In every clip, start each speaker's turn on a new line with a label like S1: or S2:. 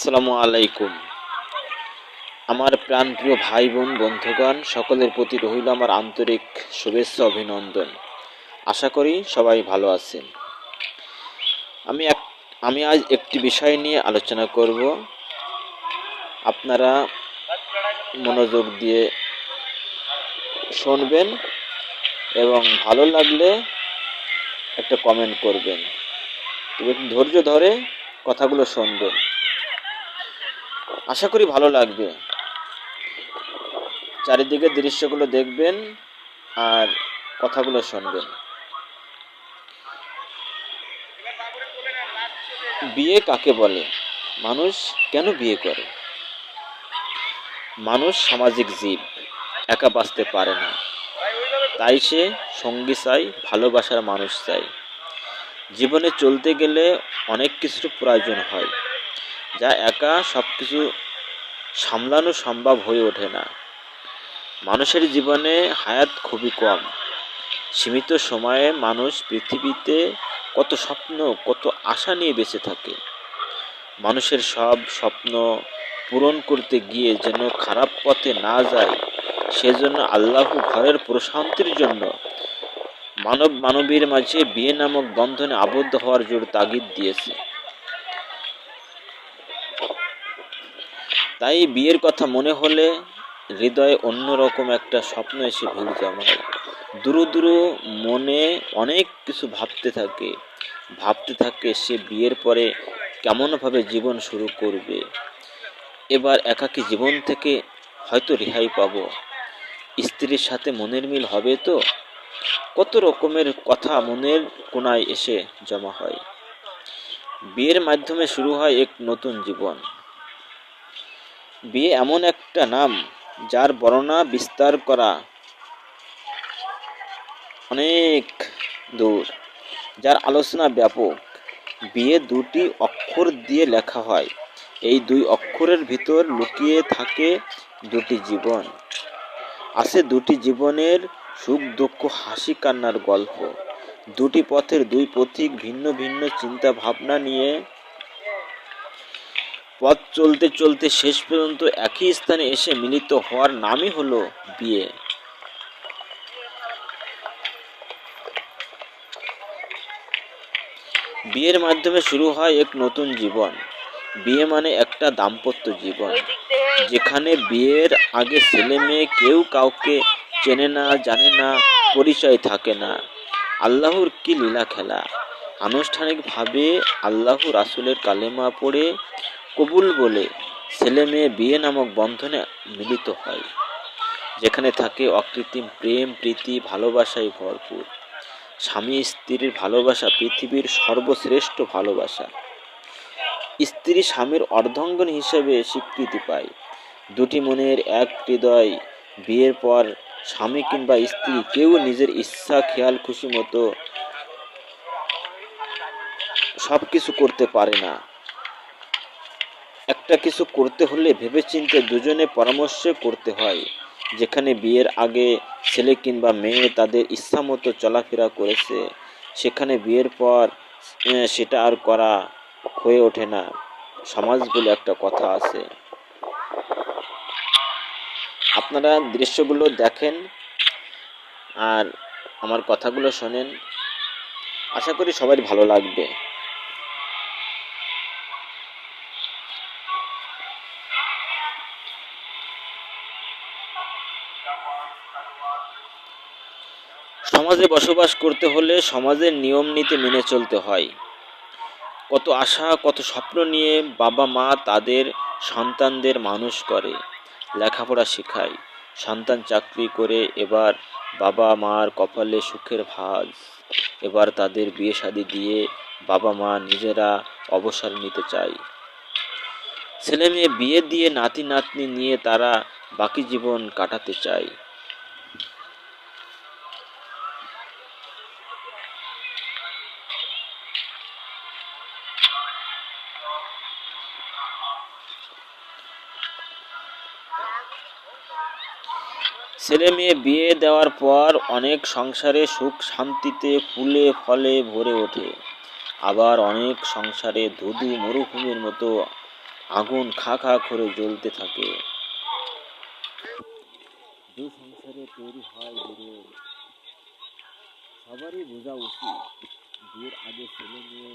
S1: আসসালামু আলাইকুম। আমার প্রাণপ্রিয় ভাই বোন বন্ধুগণ, সকলের প্রতি রহিল আমার আন্তরিক শুভেচ্ছা, অভিনন্দন। আশা করি সবাই ভালো আছেন। আমি এক, আমি আজ একটি বিষয় নিয়ে আলোচনা করব। আপনারা মনোযোগ দিয়ে শুনবেন এবং ভালো লাগলে একটা কমেন্ট করবেন। তবে ধৈর্য ধরে কথাগুলো শুনবেন। আশা করি ভালো লাগবে। চারিদিকে দৃশ্যগুলো দেখবেন আর কথাগুলো শুনবেন। বিয়ে কাকে বলে? মানুষ কেন বিয়ে করে? মানুষ সামাজিক জীব, একা বাঁচতে পারে না। তাই সে সঙ্গী চাই, ভালোবাসার মানুষ চাই। জীবনে চলতে গেলে অনেক কিছুর প্রয়োজন হয়। যা একা সব কিছু সামলানো সম্ভব হয়ে ওঠে না। মানুষের জীবনে হায়াত খুবই কম। সীমিত সময়ে মানুষ পৃথিবীতে কত স্বপ্ন, কত আশা নিয়ে বেঁচে থাকে। মানুষের সব স্বপ্ন পূরণ করতে গিয়ে যেন খারাপ পথে না যায়, সেজন্য আল্লাহ ঘরের প্রশান্তির জন্য মানব মানবীর মাঝে বিয়ে নামক বন্ধনে আবদ্ধ হওয়ার জোর তাগিদ দিয়েছে। তাই বিয়ের কথা মনে হলে হৃদয়ে অন্যরকম একটা স্বপ্ন এসে ভিড় জমায় দূর দূর মনে অনেক কিছু ভাবতে থাকে। ভাবতে থাকে সে বিয়ের পরে কেমনভাবে জীবন শুরু করবে। এবার একাকী জীবন থেকে হয়তো রেহাই পাব। স্ত্রীর সাথে মনের মিল হবে তো? কত রকমের কথা মনের কোনায় এসে জমা হয়। বিয়ের মাধ্যমে শুরু হয় এক নতুন জীবন। বিয়ে এমন একটা নাম যার বর্ণনা বিস্তার করা অনেক দূর, যার আলোচনা ব্যাপক। বিয়ে দুটি অক্ষর দিয়ে লেখা হয়। এই দুই অক্ষরের ভিতর লুকিয়ে থাকে দুটি জীবন। আছে দুটি জীবনের সুখ, দুঃখ, হাসি, কান্নার গল্প। দুটি পথের দুই পথিক ভিন্ন ভিন্ন চিন্তা ভাবনা নিয়ে পথ চলতে চলতে শেষ পর্যন্ত একই স্থানে এসে মিলিত হওয়ার নামই হলো বিয়ে। বিয়ের মাধ্যমে শুরু হয় এক নতুন জীবন। বিয়ে মানে একটা দাম্পত্য জীবন, যেখানে বিয়ের আগে ছেলে মেয়ে কেউ কাউকে চেনে না, জানে না, পরিচয় থাকে না। আল্লাহর কি লীলা খেলা আনুষ্ঠানিকভাবে আল্লাহ রাসুলের কালেমা পড়ে কবুল বলে ছেলে মেয়ে বিয়ে নামক বন্ধনে মিলিত হয়, যেখানে থাকে অকৃত্রিম প্রেম, প্রীতি ভালোবাসায় ভরপুর। স্বামী স্ত্রীর ভালোবাসা পৃথিবীর সর্বশ্রেষ্ঠ ভালোবাসা। স্ত্রী স্বামীর অর্ধাঙ্গন হিসেবে স্বীকৃতি পায়। দুটি মনের এক হৃদয়, বিয়ের পর স্বামী কিংবা স্ত্রী কেউ নিজের ইচ্ছা, খেয়াল, খুশি মতো সব কিছু করতে পারে না। একটা কিছু করতে হলে ভেবেচিন্তে দুজনে পরামর্শ করতে হয়, যেখানে বিয়ের আগে ছেলে কিংবা মেয়ে তাদের ইচ্ছা মতো চলাফেরা করেছে। সেখানে বিয়ের পর সেটা আর করা হয়ে ওঠে না। সমাজ বলে একটা কথা আছে। আপনারা দৃশ্যগুলো দেখেন আর আমার কথাগুলো শোনেন। আশা করি সবাই ভালো লাগবে। সমাজে বসবাস করতে হলে সমাজের নিয়ম নীতি মেনে চলতে হয়। কত আশা, কত স্বপ্ন নিয়ে বাবা মা তাদের সন্তানদের মানুষ করে, লেখাপড়া শেখায়, সন্তান চাকরি করে, এবার বাবা মার কপালে সুখের ভাজ, এবার তাদের বিয়ে শাদি দিয়ে বাবা মা নিজেরা অবসর নিতে চায়। ছেলে মেয়ে বিয়ে দিয়ে নাতি নাতনি নিয়ে তারা বাকি জীবন কাটাতে চায়। ছেলে মেয়ে বিয়ে দেওয়ার পর অনেক সংসারে সুখ শান্তিতে ফুলে ফলে ভরে ওঠে। আবার অনেক সংসারে ধুধু মরুভূমির মতো আগুন খা খা করে জ্বলতে থাকে। যে সংসারে তৈরি হয় সবারই বোঝা উচিত বিয়ের আগে ছেলে মেয়ে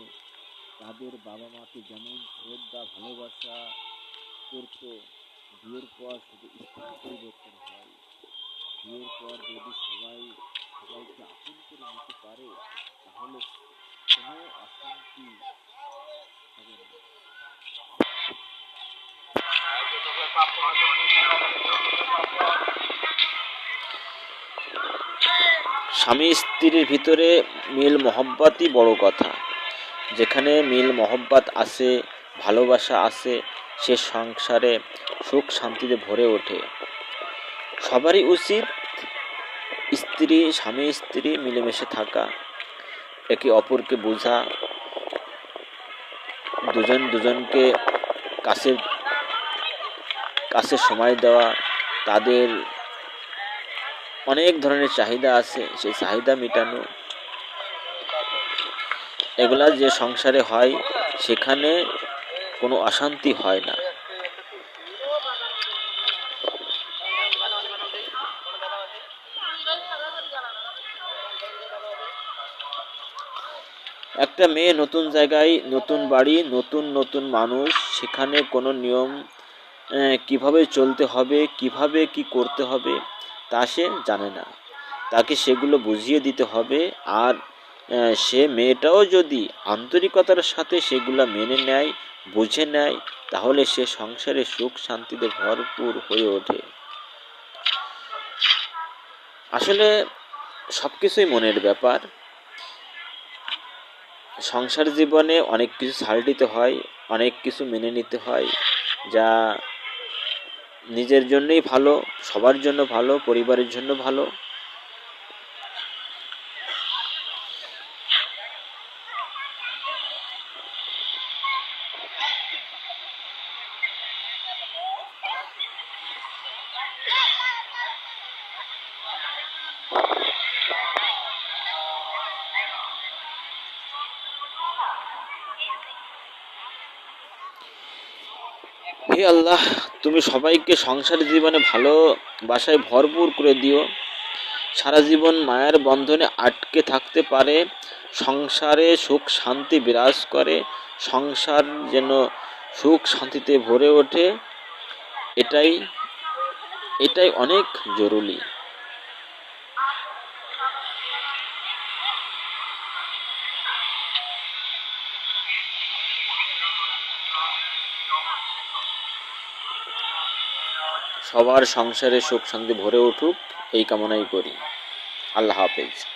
S1: তাদের বাবা মাকে যেমন শ্রদ্ধা, ভালোবাসা করত, বিয়ের পর শুধু স্থান পরিবর্তন হয়। বিয়ের পর যদি সবাই, সবাইকে আপন করে নিতে পারে, তাহলে কোনো অশান্তি হবে না। স্বামী স্ত্রীর ভিতরে মিল মহব্বতই বড় কথা। যেখানে মিল মহব্বত আছে ভালোবাসা আছে সে সংসারে সুখ শান্তিতে ভরে ওঠে। সবারই উচিত স্ত্রী, স্বামী, স্ত্রী মিলেমিশে থাকা, একে অপরকে বোঝা, দুজন দুজনকে কাছে কাছে সময় দেওয়া, তাদের অনেক ধরনের চাহিদা আছে, সেই চাহিদা মেটানো। এগুলা যে সংসারে হয়, সেখানে কোনো অশান্তি হয় না। একটা মেয়ে নতুন জায়গায়, নতুন বাড়ি, নতুন নতুন মানুষ, সেখানে কোনো নিয়ম কীভাবে চলতে হবে, কীভাবে কি করতে হবে, তা সে জানে না। তাকে সেগুলো বুঝিয়ে দিতে হবে, আর সে মেয়েটাও যদি আন্তরিকতার সাথে সেগুলো মেনে নেয়, বুঝে নেয়, তাহলে সে সংসারে সুখ শান্তিতে ভরপুর হয়ে ওঠে। আসলে সব কিছুই মনের ব্যাপার। সংসার জীবনে অনেক কিছু ছাড় দিতে হয়, অনেক কিছু মেনে নিতে হয়, যা নিজের জন্যই ভালো, সবার জন্য ভালো, পরিবারের জন্য ভালো। হে আল্লাহ, তুমি সবাইকে সংসার জীবনে ভালোবাসায় ভরপুর করে দিও। সারা জীবন মায়ের বন্ধনে আটকে থাকতে পারে, সংসারে সুখ শান্তি বিরাজ করে, সংসার যেন সুখ শান্তিতে ভরে ওঠে। এটাই এটাই অনেক জরুরি। সবার সংসারে সুখ শান্তি ভরে উঠুক এই কামনাই করি। আল্লাহ হাফেজ।